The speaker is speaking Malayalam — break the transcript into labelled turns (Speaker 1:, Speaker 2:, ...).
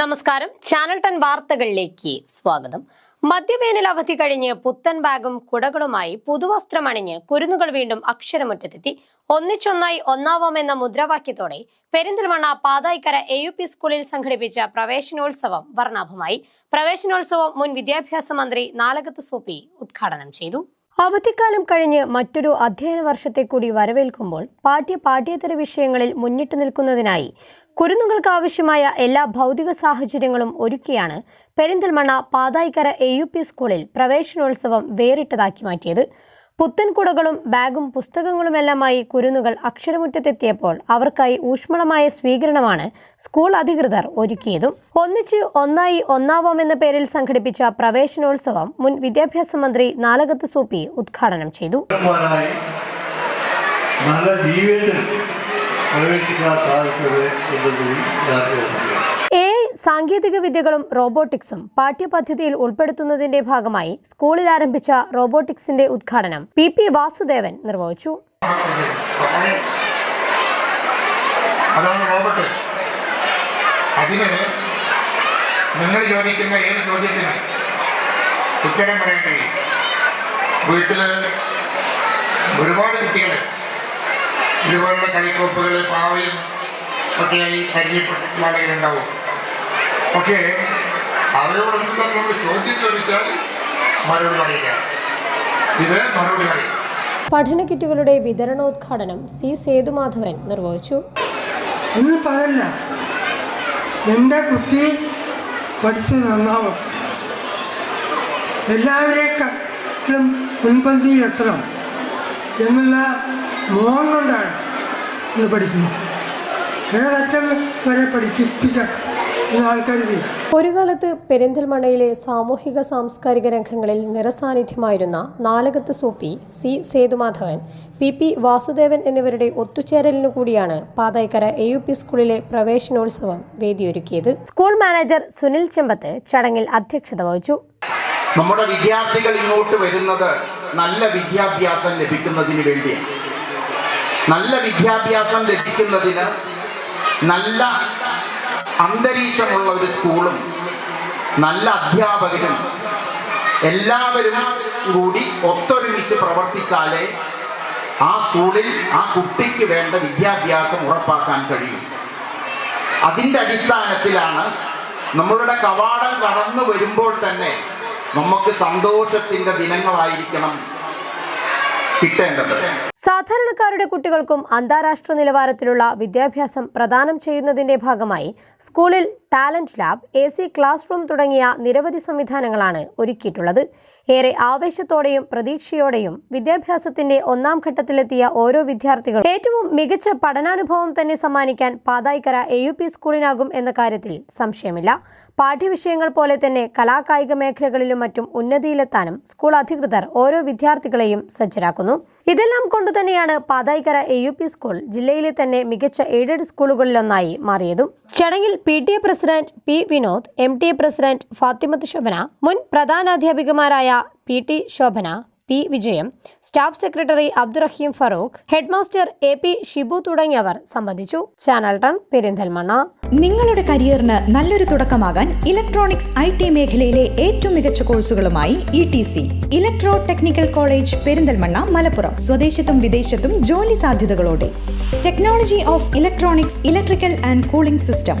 Speaker 1: നമസ്കാരം. ചാനൽ ടെൻ വാർത്തകളിലേക്ക് സ്വാഗതം. മദ്യവേനൽ അവധി കഴിഞ്ഞ് പുത്തൻ ബാഗും കുടകളുമായി പുതുവസ്ത്രമണിഞ്ഞ് കുരുന്നുകൾ വീണ്ടും അക്ഷരമുറ്റത്തെത്തി. ഒന്നിച്ചൊന്നായി ഒന്നാവാമെന്ന മുദ്രാവാക്യത്തോടെ Perinthalmanna Pathayikkara A U P സ്കൂളിൽ സംഘടിപ്പിച്ച പ്രവേശനോത്സവം വർണാഭമായി. പ്രവേശനോത്സവം മുൻ വിദ്യാഭ്യാസ മന്ത്രി നാലകത്ത് സൂപ്പി ഉദ്ഘാടനം ചെയ്തു. അവധിക്കാലം കഴിഞ്ഞ് മറ്റൊരു അധ്യയന വർഷത്തെ കൂടി വരവേൽക്കുമ്പോൾ പാഠ്യ പാഠ്യേതര വിഷയങ്ങളിൽ മുന്നിട്ട് നിൽക്കുന്നതിനായി കുരുന്നുകൾക്ക് ആവശ്യമായ എല്ലാ ഭൗതിക സാഹചര്യങ്ങളും ഒരുക്കിയാണ് Perinthalmanna Pathayikkara A U P സ്കൂളിൽ പ്രവേശനോത്സവം വേറിട്ടതാക്കി മാറ്റിയത്. പുത്തൻകുടകളും ബാഗും പുസ്തകങ്ങളുമെല്ലാമായി കുരുന്നുകൾ അക്ഷരമുറ്റത്തെത്തിയപ്പോൾ അവർക്കായി ഊഷ്മളമായ സ്വീകരണമാണ് സ്കൂൾ അധികൃതർ ഒരുക്കിയതും. ഒന്നിച്ച് ഒന്നായി ഒന്നാവാം എന്ന പേരിൽ സംഘടിപ്പിച്ച പ്രവേശനോത്സവം മുൻ വിദ്യാഭ്യാസ മന്ത്രി നാലകത്ത് സൂപ്പി ഉദ്ഘാടനം ചെയ്തു.
Speaker 2: പ്രവേശിക്കാൻ സാധിച്ചത് എന്നതിൽ ഞാൻ
Speaker 1: എ സാങ്കേതിക വിദ്യകളും റോബോട്ടിക്സും പാഠ്യപദ്ധതിയിൽ ഉൾപ്പെടുത്തുന്നതിന്റെ ഭാഗമായി സ്കൂളിൽ ആരംഭിച്ച റോബോട്ടിക്സിന്റെ ഉദ്ഘാടനം പി പി വാസുദേവൻ നിർവഹിച്ചു.
Speaker 3: അതാണ് റോബോട്ട്. അതിന് നിങ്ങൾ ചോദിക്കുന്ന ഏത് ചോദ്യത്തിന് ഉത്തരം പറയാൻ കഴിയും. വീട്ടിൽ ഒരുപാട് കുട്ടികൾ ഇതുപോലുള്ള കളിക്കോപ്പുകൾ പാവയും ഒക്കെയായി പരിചയപ്പെട്ടിട്ടുള്ള ആളുകളുണ്ടാവും പക്ഷേ അവരോടൊന്നും നമ്മൾ ചോദ്യം ചോദിച്ചാൽ മറുപടി പറയുക ഇത് മറുപടി പറയും.
Speaker 1: പഠന കിറ്റുകളുടെ വിതരണോദ്ഘാടനം സി സേതുമാധവൻ നിർവഹിച്ചു.
Speaker 4: ഒന്ന് പറയല്ല. എന്റെ കുട്ടി പഠിച്ച് നന്നാവും എല്ലാവരെയും മുൻപന്തിയിൽ എത്തണം എന്നുള്ള മോഹം കൊണ്ടാണ് ഇത് പഠിക്കുന്നത്. വരെ.
Speaker 1: ഒരു കാലത്ത് പെരിന്തൽമണ്ണയിലെ സാമൂഹിക സാംസ്കാരിക രംഗങ്ങളിൽ നിറസാന്നിധ്യമായിരുന്ന Nalakath Soopi C Sethumadhavan P P Vasudevan എന്നിവരുടെ ഒത്തുചേരലിനു കൂടിയാണ് പാതായിക്കര എ യു പി സ്കൂളിലെ പ്രവേശനോത്സവം വേദിയൊരുക്കിയത്. സ്കൂൾ മാനേജർ സുനിൽ ചെമ്പത്ത് ചടങ്ങിൽ അധ്യക്ഷത വഹിച്ചു.
Speaker 5: നമ്മുടെ വിദ്യാർത്ഥികൾ ഇങ്ങോട്ട് വരുന്നത് നല്ല വിദ്യാഭ്യാസം ലഭിക്കുന്നതിന് വേണ്ടിയാണ്. നല്ല വിദ്യാഭ്യാസം ലഭിക്കുന്നതിന് നല്ല അന്തരീക്ഷമുള്ള ഒരു സ്കൂളും നല്ല അധ്യാപകരും എല്ലാവരും കൂടി ഒത്തൊരുമിച്ച് പ്രവർത്തിച്ചാലേ ആ സ്കൂളിൽ ആ കുട്ടിക്ക് വേണ്ട വിദ്യാഭ്യാസം ഉറപ്പാക്കാൻ കഴിയും. അതിന്റെ അടിസ്ഥാനത്തിലാണ് നമ്മളുടെ കവാടം കടന്നു വരുമ്പോൾ തന്നെ നമുക്ക് സന്തോഷത്തിന്റെ ദിനങ്ങളായിരിക്കണം കിട്ടേണ്ടത്.
Speaker 1: സാധാരണക്കാരുടെ കുട്ടികൾക്കും അന്താരാഷ്ട്ര നിലവാരത്തിലുള്ള വിദ്യാഭ്യാസം പ്രദാനം ചെയ്യുന്നതിന്റെ ഭാഗമായി സ്കൂളിൽ talent lab A C class room തുടങ്ങിയ നിരവധി സംവിധാനങ്ങളാണ് ഒരുക്കിയിട്ടുള്ളത്. ഏറെ ആവേശത്തോടെയും പ്രതീക്ഷയോടെയും വിദ്യാഭ്യാസത്തിന്റെ ഒന്നാം ഘട്ടത്തിലെത്തിയ ഓരോ വിദ്യാർത്ഥികളും ഏറ്റവും മികച്ച പഠനാനുഭവം തന്നെ സമ്മാനിക്കാൻ പാതായിക്കര എ യു പി സ്കൂളിനാകും എന്ന കാര്യത്തിൽ സംശയമില്ല. പാഠ്യവിഷയങ്ങൾ പോലെ തന്നെ കലാകായിക മേഖലകളിലും മറ്റും ഉന്നതിയിലെത്താനും സ്കൂൾ അധികൃതർ ഓരോ വിദ്യാർത്ഥികളെയും സജ്ജരാക്കുന്നു. ഇതെല്ലാം കൊണ്ടുതന്നെയാണ് Pathayikkara A U P school ജില്ലയിലെ തന്നെ മികച്ച എയ്ഡഡ് സ്കൂളുകളിലൊന്നായി മാറിയതും. ചടങ്ങിൽ P T A president P Vinod M T president Fathimath Shobhana മുൻ പ്രധാനാധ്യാപികമാരായ P T Shobhana P Vijayam staff secretary Abdurahim Farooq headmaster A P Shibu തുടങ്ങിയവർ സംബന്ധിച്ചു. Channel ton Perinthalmanna.
Speaker 6: നിങ്ങളുടെ കരിയറിന് നല്ലൊരു തുടക്കമാകാൻ ഇലക്ട്രോണിക്സ് ഐ ടി മേഖലയിലെ ഏറ്റവും മികച്ച കോഴ്സുകളുമായി E T C electro technical college Perinthalmanna Malappuram സ്വദേശത്തും വിദേശത്തും ജോലി സാധ്യതകളോടെ. Technology of electronics electrical and cooling system.